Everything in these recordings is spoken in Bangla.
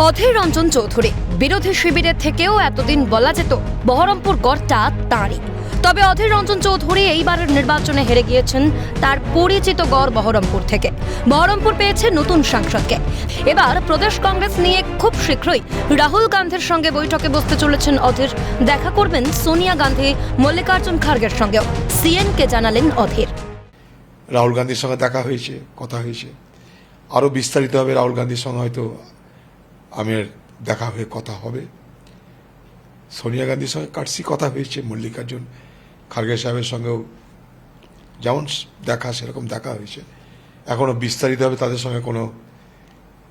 অধীর রঞ্জন চৌধুরী। বিরোধী শিবিরের থেকেও এতদিন বলা যেত, বহরমপুর গড়টা তাঁরই। তবে অধীর রঞ্জন চৌধুরী এইবারের নির্বাচনে হেরে গিয়েছেন তার পরিচিত গড় বহরমপুর থেকে। বহরমপুর পেয়েছে নতুন সাংসদকে। এবার প্রদেশ কংগ্রেস নিয়ে খুব শীঘ্রই রাহুল গান্ধীর সঙ্গে বৈঠকে বসতে চলেছেন অধীর। দেখা করবেন সোনিয়া গান্ধী, মল্লিকার্জুন খার্গের সঙ্গেও। সিএনকে জানালেন অধীর। রাহুল গান্ধীর সঙ্গে দেখা হয়েছে, কথা হয়েছে। আরও বিস্তারিতভাবে রাহুল গান্ধীর সঙ্গে হয়তো আমের দেখা হয়ে কথা হবে। সোনিয়া গান্ধীর সঙ্গে কাটসি কথা হয়েছে, মল্লিকার্জুন খার্গে সাহেবের সঙ্গেও যেমন দেখা, সেরকম দেখা হয়েছে। এখনও বিস্তারিতভাবে তাদের সঙ্গে কোনো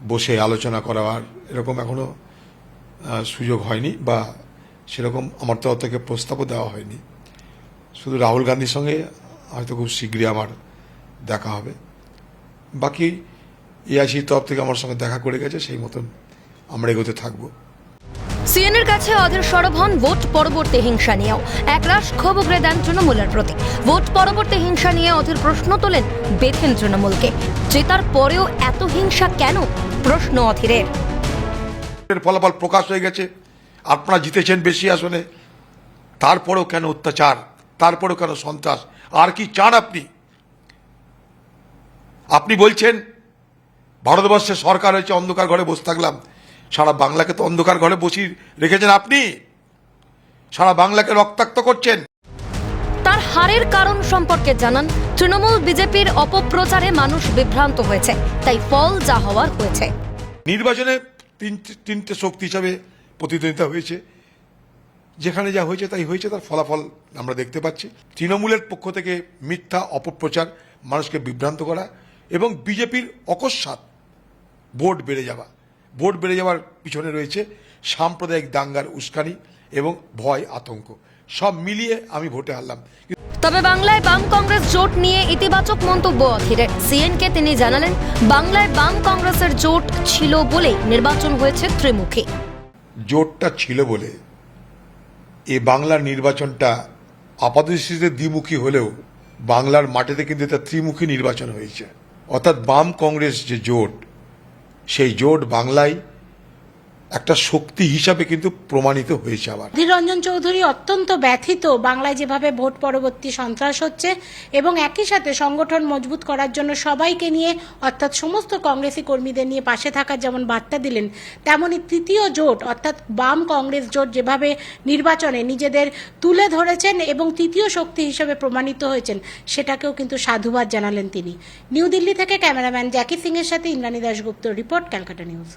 বসে আলোচনা করার এরকম এখনও সুযোগ হয়নি বা সেরকম আমার তরফ থেকে প্রস্তাবও দেওয়া হয়নি। শুধু রাহুল গান্ধীর সঙ্গে হয়তো খুব শীঘ্রই আমার দেখা হবে। বাকি এআইসির তরফ থেকে আমার সঙ্গে দেখা করে গেছে, সেই মতন আমরা এগোতে থাকব। সিএনের কাছে অধীর সরব হন ভোট পরবর্তী হিংসা নিয়েও। একরাশ ক্ষোভ উগরে দেন তৃণমূলের প্রতি। ভোট পরবর্তী হিংসা নিয়ে অধীর প্রশ্ন তোলেন বেথেন তৃণমূলকে। জেতার পরেও এত হিংসা কেন? প্রশ্ন অধীরের। ফলাফল প্রকাশ হয়ে গেছে। আপনারা জিতেছেন বেশি আসনে। তারপরেও কেন অত্যাচার? তারপরেও কেন সন্ত্রাস? আর কি চান আপনি? আপনি বলছেন ভারতবর্ষের সরকার হয়েছে অন্ধকার ঘরে বসে থাকলাম। সারা বাংলাকে তো অন্ধকার ঘরে বসিয়ে রেখেছেন আপনি। সারা বাংলাকে রক্তাক্ত করছেন। তার হারের কারণ সম্পর্কে জানান তৃণমূল বিজেপির অপপ্রচারে মানুষ বিভ্রান্ত হয়েছে তাই ফল যা হওয়ার হয়েছে। নির্বাচনে তিনটে তিনটে শক্তি হিসাবে প্রতিদ্বন্দ্বিতা হয়েছে। যেখানে যা হয়েছে তাই হয়েছে তার ফলাফল আমরা দেখতে পাচ্ছি। তৃণমূলের পক্ষ থেকে মিথ্যা অপপ্রচার মানুষকে বিভ্রান্ত করা এবং বিজেপির অকস্মাৎ ভোট বেড়ে যাওয়া। ভোট বেড়ে যাওয়ার পিছনে রয়েছে সাম্প্রদায়িক দাঙ্গার উস্কানি এবং ভয় আতঙ্ক। সব মিলিয়ে আমি ভোটে হারলাম। তবে বাংলায় বাম কংগ্রেস জোট নিয়ে ইতিবাচক মন্তব্য অধীরের সিএনকে তিনি জানালেন বাংলায় বাম কংগ্রেসের জোট ছিল বলে নির্বাচন হয়েছে ত্রিমুখী। জোটটা ছিল বলে এ বাংলার নির্বাচনটা আপাতদৃষ্টিতে দ্বিমুখী হলেও বাংলার মাটিতে কিন্তু এটা ত্রিমুখী নির্বাচন হয়েছে। অর্থাৎ বাম কংগ্রেস যে জোট সেই জোট বাংলায় একটা শক্তি হিসাবে কিন্তু প্রমাণিত হয়েছে আবার। অধীর রঞ্জন চৌধুরী অত্যন্ত ব্যথিত বাংলায় যেভাবে ভোট পরবর্তী সন্ত্রাস হচ্ছে এবং একই সাথে সংগঠন মজবুত করার জন্য সবাইকে নিয়ে, অর্থাৎ সমস্ত কংগ্রেসি কর্মীদের নিয়ে পাশে থাকার যেমন বার্তা দিলেন, তেমনি তৃতীয় জোট, অর্থাৎ বাম কংগ্রেস জোট যেভাবে নির্বাচনে নিজেদের তুলে ধরেছেন এবং তৃতীয় শক্তি হিসেবে প্রমাণিত হয়েছেন, সেটাকেও কিন্তু সাধুবাদ জানালেন তিনি। নিউ দিল্লি থেকে ক্যামেরাম্যান জ্যাকি সিংয়ের সাথে ইন্দ্রাণী দাশগুপ্ত, রিপোর্ট ক্যালকাটা নিউজ।